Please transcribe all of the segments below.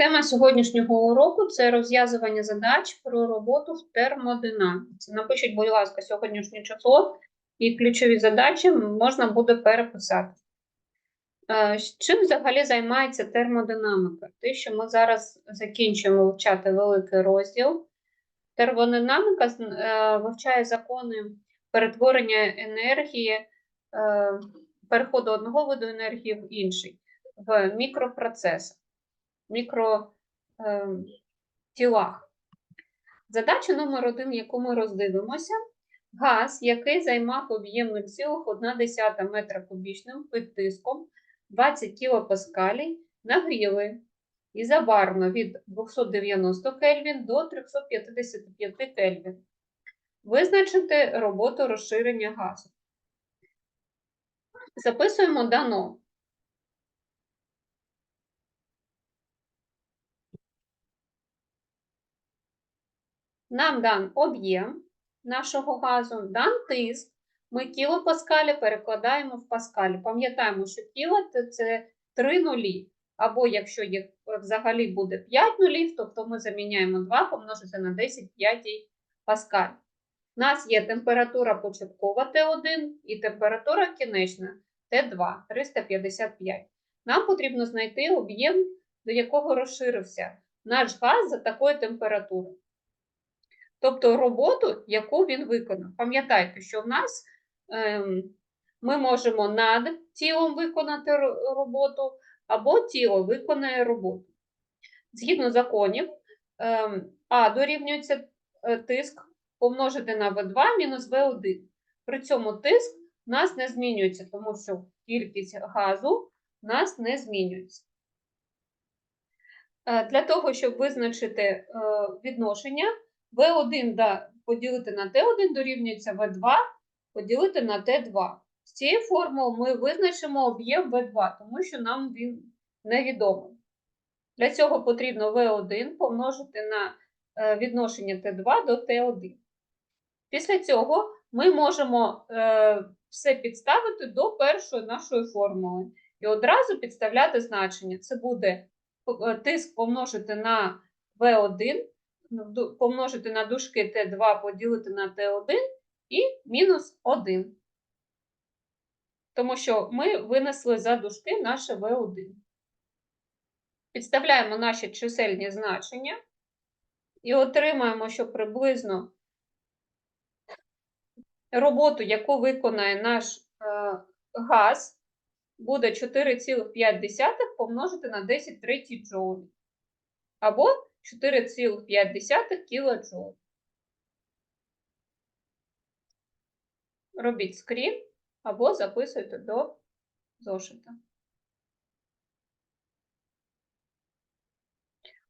Тема сьогоднішнього уроку це розв'язування задач про роботу в термодинаміці. Напишіть, будь ласка, сьогоднішнє число і ключові задачі можна буде переписати. Е, Чим взагалі займається термодинаміка? Те, що ми зараз закінчуємо вивчати великий розділ. Термодинаміка е, вивчає закони перетворення енергії, е, переходу одного виду енергії в інший, в мікропроцесах мікротілах. Задача номер один, яку ми роздивимося, газ, який займав об'єм 0,1 метра кубічним під тиском 20 кПа, нагріли ізобарно від 290 Кельвін до 355 Кельвін. Визначити роботу розширення газу. Записуємо дано. Нам дан об'єм нашого газу, дан тиск. Ми кілопаскалі перекладаємо в паскалі. Пам'ятаємо, що кіло – це 3 нулі. Або якщо їх взагалі буде 5 нулів, тобто ми заміняємо 2 помножити на 10 п'ятій паскаль. У нас є температура початкова Т1 і температура кінечна Т2 355. Нам потрібно знайти об'єм, до якого розширився наш газ за такої температури. Тобто роботу, яку він виконав. Пам'ятайте, що в нас ем, ми можемо над тілом виконати роботу, або тіло виконає роботу. Згідно законів, ем, А дорівнюється е, тиск помножити на В2 мінус В1. При цьому тиск у нас не змінюється, тому що кількість газу у нас не змінюється. Е, для того, щоб визначити е, відношення, В1 да, поділити на Т1 дорівнюється В2 поділити на Т2. З цієї формули ми визначимо об'єм В2, тому що нам він невідомий. Для цього потрібно В1 помножити на е, відношення Т2 до Т1. Після цього ми можемо е, все підставити до першої нашої формули. І одразу підставляти значення. Це буде е, тиск помножити на В1 Ну, помножити на дужки Т2 поділити на Т1 і мінус 1. Тому що ми винесли за дужки наше В1. Підставляємо наші чисельні значення і отримаємо, що приблизно роботу, яку виконає наш е, газ, буде 4,5 помножити на 10 третій джоуль. Або 4,5 кДж. Робіть скрін або записуйте до зошита.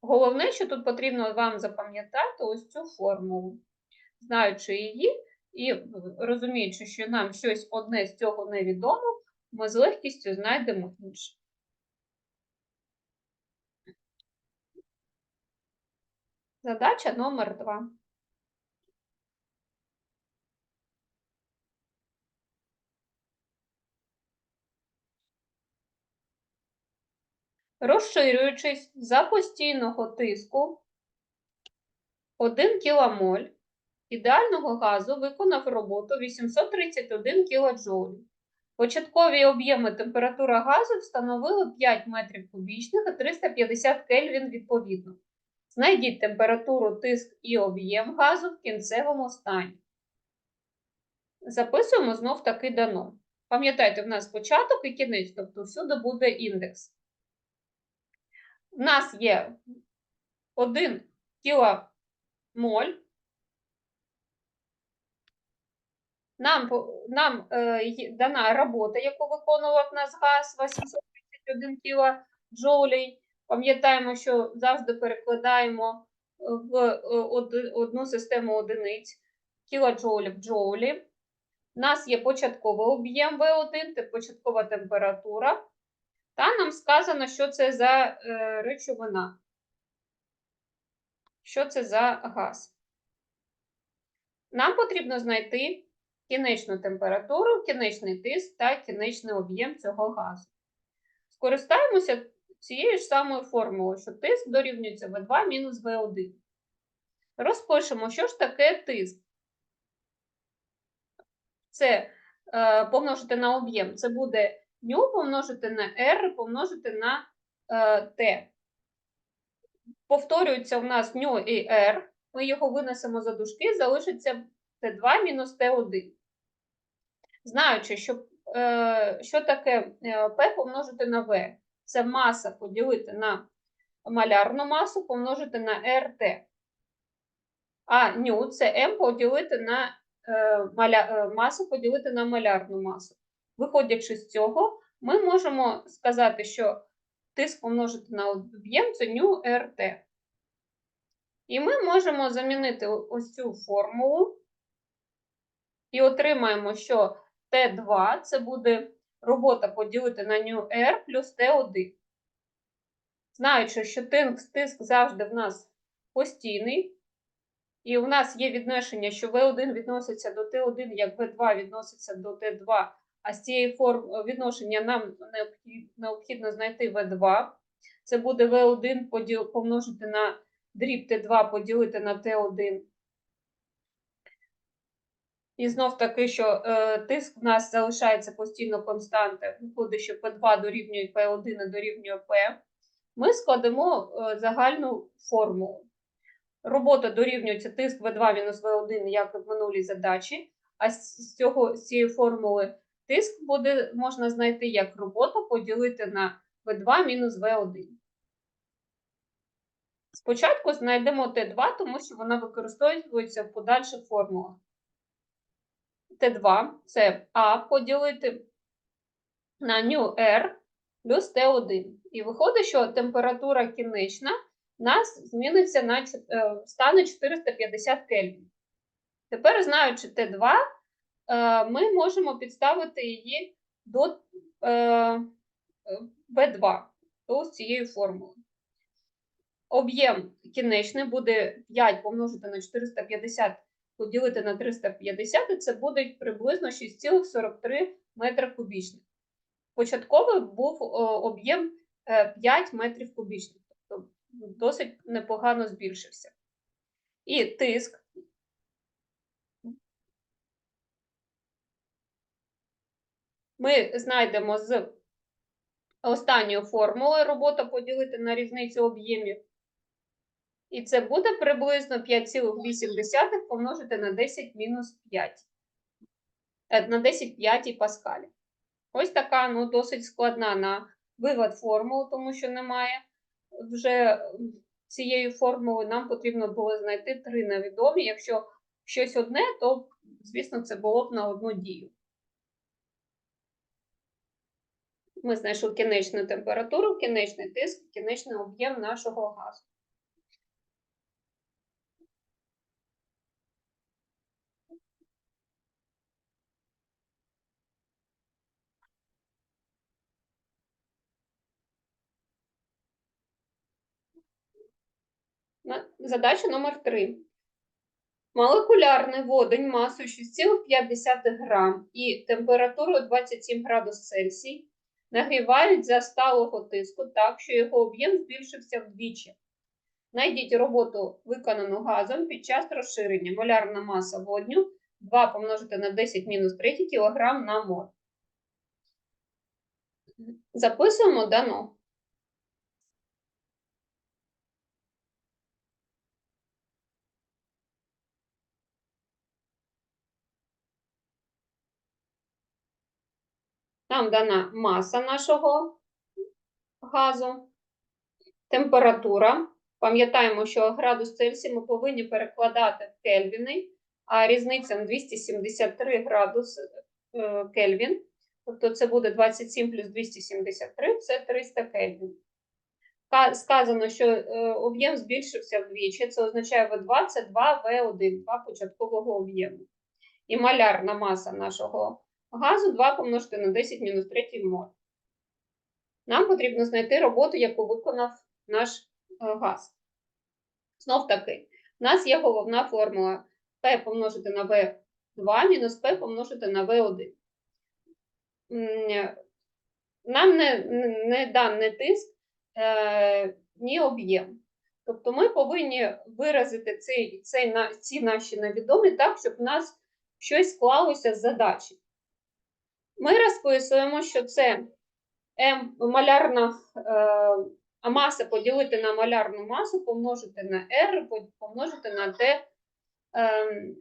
Головне, що тут потрібно вам запам'ятати ось цю формулу. Знаючи її і розуміючи, що нам щось одне з цього невідомо, ми з легкістю знайдемо інше. Задача номер два. Розширюючись за постійного тиску 1 кмоль ідеального газу виконав роботу 831 кДж. Початкові об'єми температура газу встановили 5 метрів кубічних і 350 Кельвін відповідно. Знайдіть температуру, тиск і об'єм газу в кінцевому стані. Записуємо знов таки дано. Пам'ятайте, в нас початок і кінець, тобто всюди буде індекс. У нас є 1 кіломоль. Нам нам е, дана робота, яку виконував нас газ 831 кілоджоулей. Пам'ятаємо, що завжди перекладаємо в е, одну систему одиниць кілоджоулі в джоулі. У нас є початковий об'єм В1, початкова температура. Та нам сказано, що це за е, речовина. Що це за газ. Нам потрібно знайти кінечну температуру, кінечний тиск та кінечний об'єм цього газу. Скористаємося цією ж самою формулою, що тиск дорівнюється В2 мінус В1. Розпишемо, що ж таке тиск. Це е, помножити на об'єм. Це буде ню помножити на R помножити на е, T. Повторюється у нас ню і R. Ми його винесемо за дужки, залишиться Т2 мінус Т1. Знаючи, що, е, що таке е, P помножити на V. Це маса поділити на малярну масу помножити на РТ. А ню це М поділити на е, маля, е, масу поділити на малярну масу. Виходячи з цього, ми можемо сказати, що тиск помножити на об'єм це ню РТ. І ми можемо замінити ось цю формулу і отримаємо, що Т2 це буде робота поділити на ню R плюс Т1. Знаючи, що тиск, завжди в нас постійний, і у нас є відношення, що В1 відноситься до Т1, як В2 відноситься до Т2, а з цієї форм відношення нам необхідно знайти В2. Це буде В1 поділ, помножити на дріб Т2 поділити на Т1. І знов таки, що е, тиск в нас залишається постійно константою, виходить, що P2 дорівнює P1 дорівнює P, ми складемо е, загальну формулу. Робота дорівнюється тиск V2 мінус V1, як в минулій задачі, а з, цього, з цієї формули тиск буде, можна знайти як робота поділити на V2 мінус V1. Спочатку знайдемо Т2, тому що вона використовується в подальших формулах. Т2 це А поділити на ню R плюс Т1. І виходить, що температура кінечна у нас зміниться на е, стане 450 Кельвін. Тепер, знаючи Т2, е, ми можемо підставити її до В2, до цієї формули. Об'єм кінечний буде 5 помножити на 450 поділити на 350, і це буде приблизно 6,43 метра кубічних. Початковий був об'єм 5 метрів кубічних, тобто досить непогано збільшився. І тиск. Ми знайдемо з останньої формули робота поділити на різницю об'ємів. І це буде приблизно 5,8 помножити на 10 мінус 5. Е, на 10 5 паскалі. Ось така ну, досить складна на вивод формул, тому що немає. Вже цієї формули нам потрібно було знайти три невідомі. Якщо щось одне, то, звісно, це було б на одну дію. Ми знайшли кінечну температуру, кінечний тиск, кінечний об'єм нашого газу. Задача номер 3. Молекулярний водень масою 6,5 грам і температурою 27 градус Цельсій нагрівають за сталого тиску так, що його об'єм збільшився вдвічі. Найдіть роботу, виконану газом під час розширення. Молярна маса водню 2 помножити на 10 мінус 3 кг на моль. Записуємо дано. Нам дана маса нашого газу, температура. Пам'ятаємо, що градус Цельсія ми повинні перекладати в кельвіни, а різниця 273 градус е, Кельвін. Тобто це буде 27 плюс 273 це 300 Кельвін. Сказано, що е, об'єм збільшився вдвічі. Це означає В2 це 2В1, 2 початкового об'єму. І малярна маса нашого газу 2 помножити на 10 мінус 3 моль. Нам потрібно знайти роботу, яку виконав наш е, газ. Знов таки, у нас є головна формула P помножити на V2 мінус P помножити на V1. Нам не, не даний тиск е, ні об'єм. Тобто ми повинні виразити цей, цей, ці наші невідомі так, щоб у нас щось склалося з задачі. Ми розписуємо, що це М малярна е, маса поділити на малярну масу, помножити на R, помножити на T е,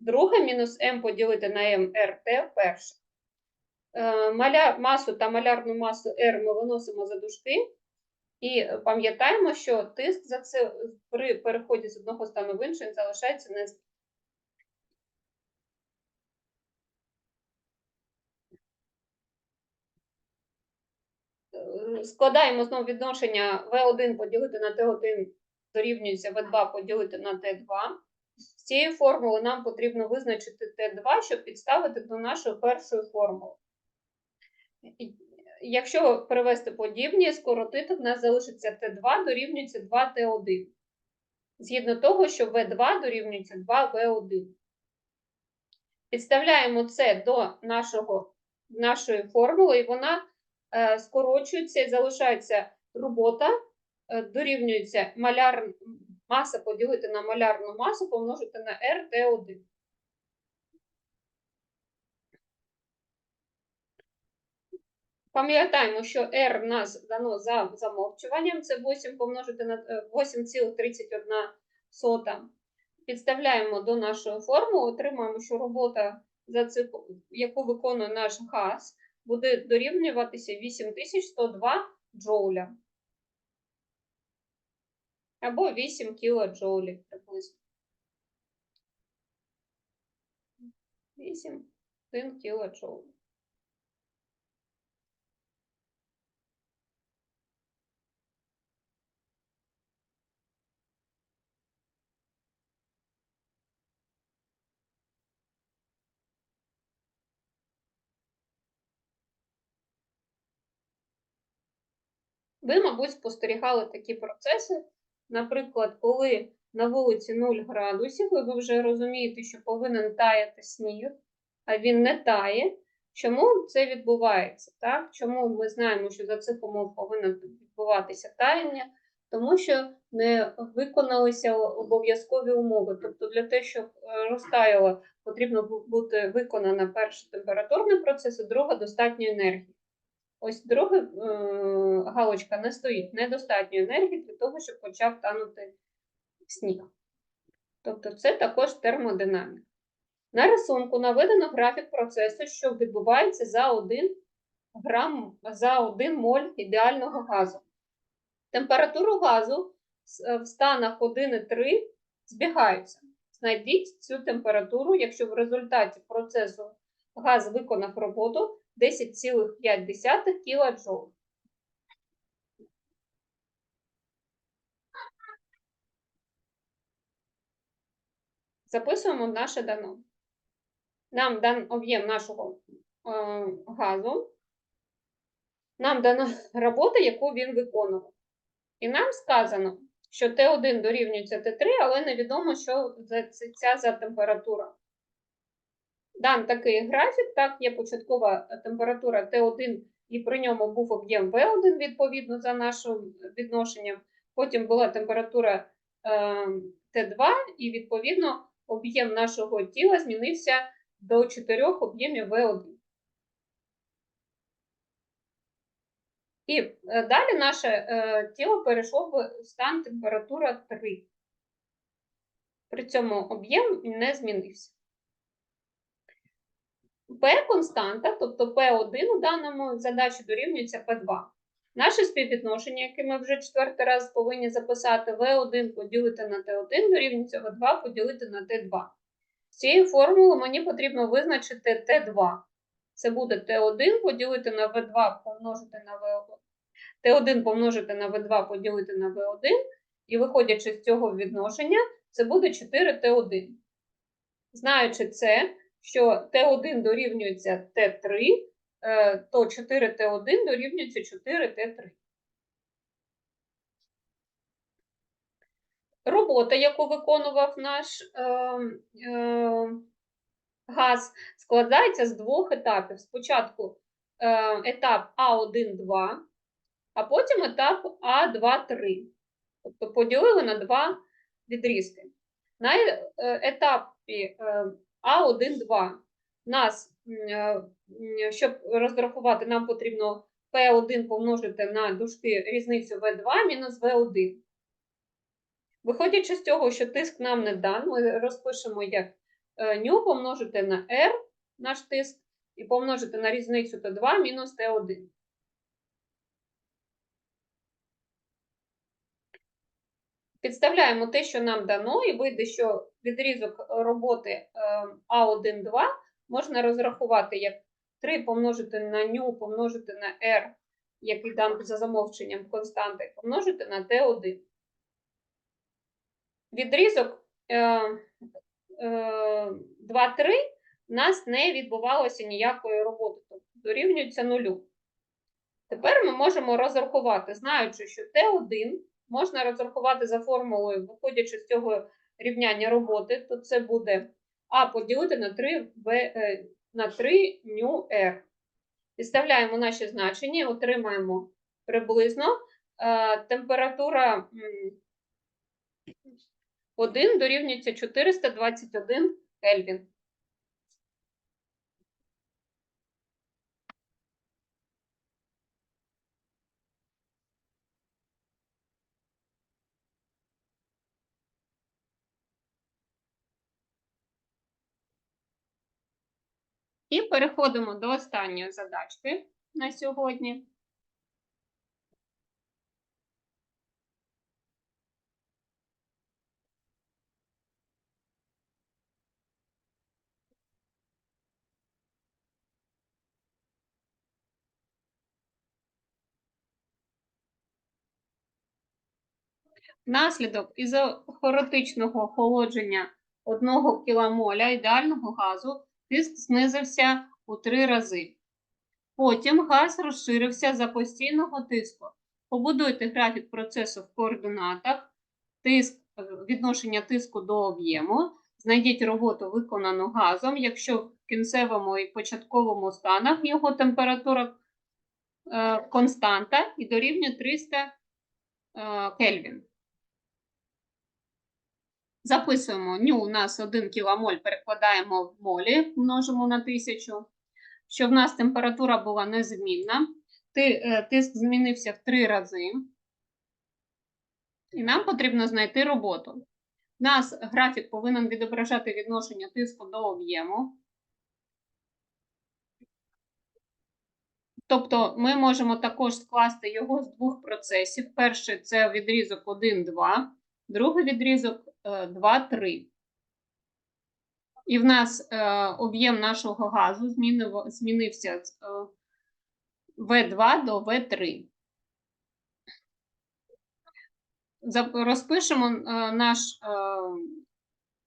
друге, мінус М поділити на МРТ перше. Е, маля, масу та малярну масу R ми виносимо за дужки. І пам'ятаємо, що тиск за це при переході з одного стану в інший залишається не Е, складаємо знову відношення V1 поділити на T1 дорівнюється V2 поділити на T2. З цієї формули нам потрібно визначити T2, щоб підставити до нашої першої формули. Якщо перевести подібні, скоротити, в нас залишиться T2 дорівнюється 2T1. Згідно того, що V2 дорівнюється 2V1. Підставляємо це до нашого, нашої формули, і вона е, скорочується і залишається робота, е, дорівнюється маляр, маса поділити на малярну масу, помножити на RT1. Пам'ятаємо, що R в нас дано за замовчуванням, це 8 помножити на е, 8,31. Підставляємо до нашої формули, отримаємо, що робота, за цикл, яку виконує наш газ, буде дорівнюватися 8102 джоуля. Або 8 кілоджоулів приблизно. 8 1 кілоджоуль. Ви, мабуть, спостерігали такі процеси. Наприклад, коли на вулиці 0 градусів, ви вже розумієте, що повинен таяти сніг, а він не тає. Чому це відбувається? Так? Чому ми знаємо, що за цих умов повинно відбуватися таяння? Тому що не виконалися обов'язкові умови. Тобто, для того, щоб е, розтаяло, потрібно бути виконана перша температурний процес, і друга достатньо енергії. Ось друга е, галочка не стоїть недостатньо енергії для того, щоб почав танути сніг. Тобто це також термодинаміка. На рисунку наведено графік процесу, що відбувається за 1 грам за 1 моль ідеального газу. Температуру газу е, в станах 1-3 збігаються. Знайдіть цю температуру, якщо в результаті процесу газ виконав роботу 10,5 кДж. Записуємо наше дано. Нам дан об'єм нашого е, газу. Нам дана робота, яку він виконував. І нам сказано, що Т1 дорівнюється Т3, але невідомо, що це- ця за температура. Дан такий графік, так, є початкова температура Т1, і при ньому був об'єм В1 відповідно за нашим відношенням. Потім була температура е, Т2, і відповідно об'єм нашого тіла змінився до 4 об'ємів В1. І е, далі наше е, тіло перейшло в стан температура 3. При цьому об'єм не змінився. P константа, тобто P1 у даному задачі дорівнюється P2. Наше співвідношення, яке ми вже четвертий раз повинні записати, V1 поділити на T1 дорівнюється V2 поділити на T2. З цієї формули мені потрібно визначити T2. Це буде T1 поділити на V2 помножити на V1. T1 помножити на V2 поділити на V1. І виходячи з цього відношення, це буде 4T1. Знаючи це, що Т1 дорівнюється Т3, е, то 4Т1 дорівнюється 4Т3. Робота, яку виконував наш е, е, газ, складається з двох етапів. Спочатку е, етап А1-2, а потім етап А2-3. Тобто поділили на два відрізки. На е- етапі е, А1-2 нас, е, м, щоб розрахувати, нам потрібно P1 помножити на дужки різницю V2 мінус V1. Виходячи з цього, що тиск нам не дан, ми розпишемо як е, ню помножити на R наш тиск і помножити на різницю Т2 мінус Т1. Підставляємо те, що нам дано, і вийде, що відрізок роботи е, А1-2 можна розрахувати як 3 помножити на ню, помножити на R, який дан за замовченням константи, помножити на Т1. Відрізок е, е, 2-3 у нас не відбувалося ніякої роботи, тобто дорівнюється нулю. Тепер ми можемо розрахувати, знаючи, що Т1 можна розрахувати за формулою, виходячи з цього рівняння роботи, то це буде А поділити на 3, В, е, на 3 ню R. Підставляємо наші значення, отримаємо приблизно е, температура 1 дорівнюється 421 Кельвін. І переходимо до останньої задачки на сьогодні. Внаслідок ізохоротичного охолодження 1 кіломоля ідеального газу тиск знизився у три рази. Потім газ розширився за постійного тиску. Побудуйте графік процесу в координатах, тиск, е, відношення тиску до об'єму, знайдіть роботу, виконану газом, якщо в кінцевому і початковому станах його температура е, константа і дорівнює 300 е, Кельвін. Записуємо ню у нас 1 кіломоль, перекладаємо в молі, множимо на 1000, щоб в нас температура була незмінна. Е, Тиск змінився в 3 рази. І нам потрібно знайти роботу. У нас графік повинен відображати відношення тиску до об'єму. Тобто ми можемо також скласти його з двох процесів. Перший це відрізок 1-2, другий відрізок 2-3. І в нас е, об'єм нашого газу змінив, змінився з е, В2 до В3. Розпишемо е, наш, е,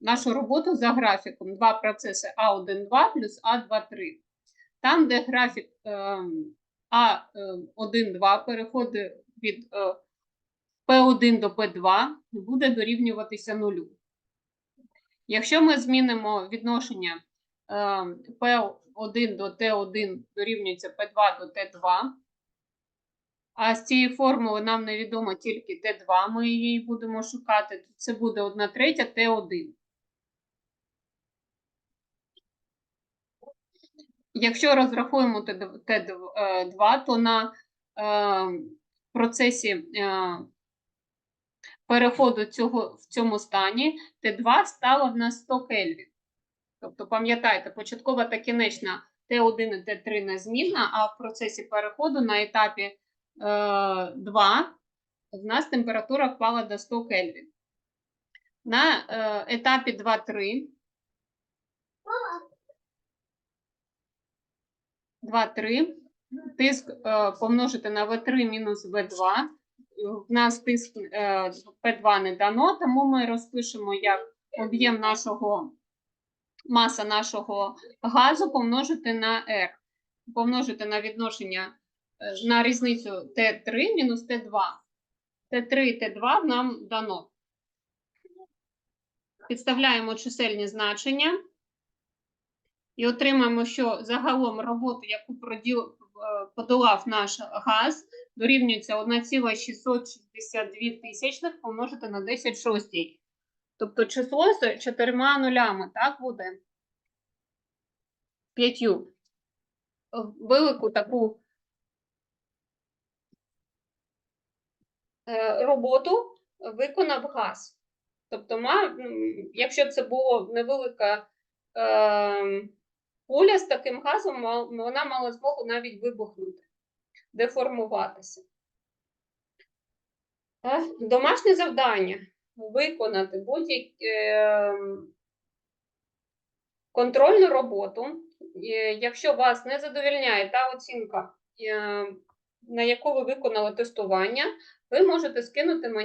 нашу роботу за графіком. Два процеси А1-2 плюс А2-3. Там, де графік е, А1-2 переходить від е, P1 до P2, буде дорівнюватися нулю. Якщо ми змінимо відношення е, P1 до T1 дорівнюється P2 до T2, а з цієї формули нам невідомо тільки Т2, ми її будемо шукати, то це буде 1 третя Т1. Якщо розрахуємо Т2, то на е, процесі е, переходу цього, в цьому стані Т2 стало в нас 100 Кельвін. Тобто, пам'ятайте, початкова та кінечна Т1 і Т3 незмінна, а в процесі переходу на етапі е, 2 в нас температура впала до 100 Кельвін. На е, етапі 2-3 2-3 тиск е, помножити на В3 мінус В2. В нас тиск е, П2 не дано, тому ми розпишемо як об'єм нашого маса нашого газу помножити на R. Помножити на відношення е, на різницю Т3 мінус Т2. Т3 і Т2 нам дано. Підставляємо чисельні значення і отримаємо, що загалом роботу, яку е, подолав наш газ, дорівнюється 1,662 тисячних помножити на 10 шостій. Тобто число з чотирма нулями, так буде? П'ятью. Велику таку е, роботу виконав газ. Тобто, якщо це була невелика куля з таким газом, вона мала змогу навіть вибухнути, деформуватися. Домашнє завдання виконати будь-яку контрольну роботу. Е, Якщо вас не задовільняє та оцінка, е, на яку ви виконали тестування, ви можете скинути мені.